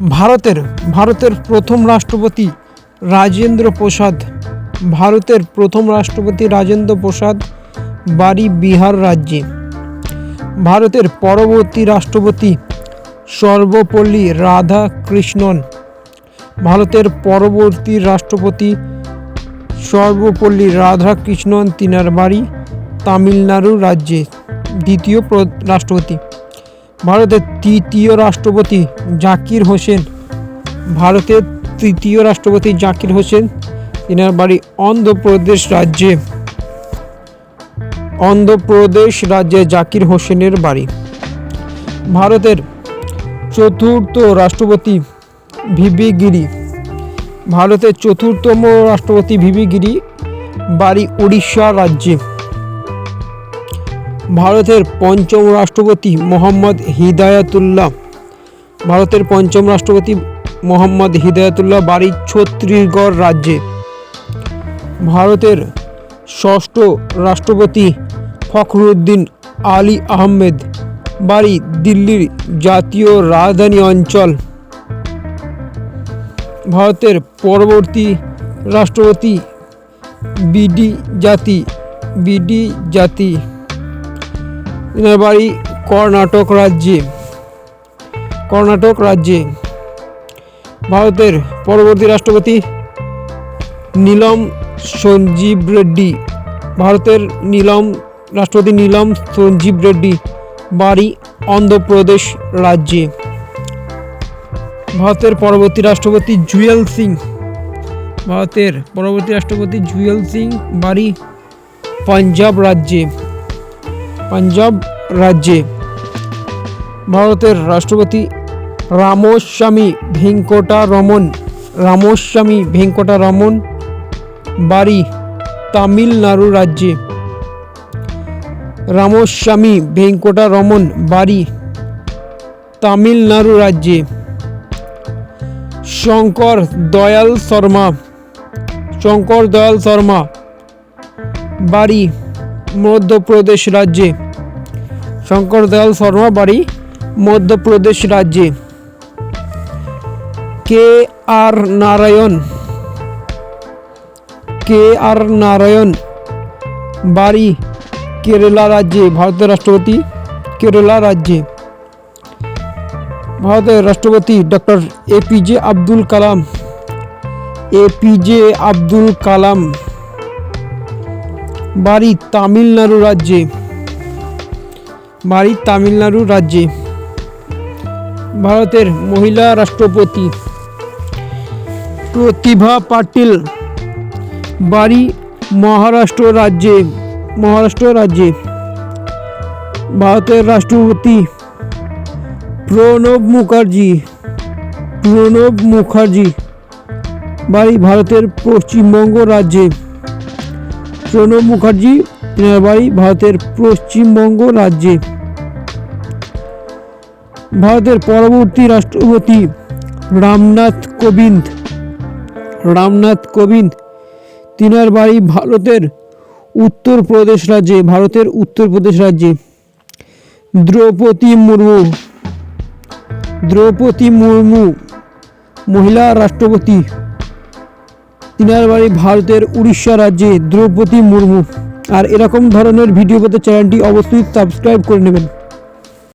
ভারতের ভারতের প্রথম রাষ্ট্রপতি রাজেন্দ্র প্রসাদ, ভারতের প্রথম রাষ্ট্রপতি রাজেন্দ্র প্রসাদ, বাড়ি বিহার রাজ্যে। ভারতের পরবর্তী রাষ্ট্রপতি সর্বপল্লী রাধাকৃষ্ণন, ভারতের পরবর্তী রাষ্ট্রপতি সর্বপল্লী রাধাকৃষ্ণন, তিনার বাড়ি তামিলনাড়ু রাজ্যে, দ্বিতীয় রাষ্ট্রপতি। ভারতের তৃতীয় রাষ্ট্রপতি জাকির হোসেন, ভারতের তৃতীয় রাষ্ট্রপতি জাকির হোসেন তিনার বাড়ি অন্ধ্রপ্রদেশ রাজ্যে। অন্ধ্রপ্রদেশ রাজ্যে জাকির হোসেনের বাড়ি। ভারতের চতুর্থ রাষ্ট্রপতি ভিবি গিরি, ভারতের চতুর্থতম রাষ্ট্রপতি ভিবি গিরি, বাড়ি উড়িষ্যা রাজ্যে। ভারতের পঞ্চম রাষ্ট্রপতি মোহাম্মদ হিদায়াতুল্লাহ। ভারতের পঞ্চম রাষ্ট্রপতি মোহাম্মদ হিদায়াতুল্লাহ, বাড়ি ছত্তিশগড় রাজ্যে। ভারতের ষষ্ঠ রাষ্ট্রপতি ফখরুদ্দিন আলী আহমেদ, বাড়ি দিল্লির জাতীয় রাজধানী অঞ্চল। ভারতের পরবর্তী রাষ্ট্রপতি বিডি জাতি বিডি জাতি। এনার বাড়ি কর্ণাটক রাজ্যে কর্ণাটক রাজ্যে ভারতের পরবর্তী রাষ্ট্রপতি নীলম সঞ্জীব রেড্ডি, ভারতের নীলম, রাষ্ট্রপতি নীলম সঞ্জীব রেড্ডি, বাড়ি অন্ধ্রপ্রদেশ রাজ্যে। ভারতের পরবর্তী রাষ্ট্রপতি জুয়েল সিং, ভারতের পরবর্তী রাষ্ট্রপতি জুয়েল সিং, বাড়ি পাঞ্জাব রাজ্যে। পাঞ্জাব রাজ্যে। ভারতের রাষ্ট্রপতি রামস্বামী ভেঙ্কটা রমন রামস্বামী ভেঙ্কটা রমন বাড়ি তামিলনাড়ু রাজ্যে। রামস্বামী ভেঙ্কটা রমন বাড়ি তামিলনাড়ু রাজ্যে। শঙ্কর দয়াল শর্মা, শঙ্কর দয়াল শর্মা বাড়ি মধ্যপ্রদেশ রাজ্যে। শঙ্কর দয়াল শর্মা বাড়ি মধ্যপ্রদেশ রাজ্যে। কে আর নারায়ণ। কে আর নারায়ণ। বাড়ি, কেরালা রাজ্যে। ভারতের রাষ্ট্রপতি, কেরালা রাজ্যে। ভারতের রাষ্ট্রপতি doctor A P J Abdul Kalam. A P J Abdul Kalam. বাড়ি তামিলনাড়ু রাজ্যে। বাড়ি তামিলনাড়ু রাজ্যে। ভারতের মহিলা রাষ্ট্রপতি। প্রতিভা পাটিল। বাড়ি মহারাষ্ট্র রাজ্যে। মহারাষ্ট্র রাজ্যে। ভারতের রাষ্ট্রপতি প্রণব মুখার্জি। প্রণব মুখার্জি। বাড়ি ভারতের পশ্চিমবঙ্গ রাজ্যে। প্রণব মুখার্জি তেনার বাড়ি ভারতের পশ্চিমবঙ্গ রাজ্যে। ভারতের পরবর্তী রাষ্ট্রপতি রামনাথ কোবিন্দ। রামনাথ কোবিন্দ তিনার বাড়ি ভারতের উত্তরপ্রদেশ রাজ্যে, ভারতের উত্তরপ্রদেশ রাজ্যে। দ্রৌপদী মুর্মু। দ্রৌপদী মুর্মু, মহিলা রাষ্ট্রপতি। তিনার বাড়ি ভারতের উড়িষ্যা রাজ্যে দ্রৌপদী মুর্মু। আর এরকম ধরনের ভিডিও পেতে চ্যানেলটি অবশ্যই সাবস্ক্রাইব করে নেবেন।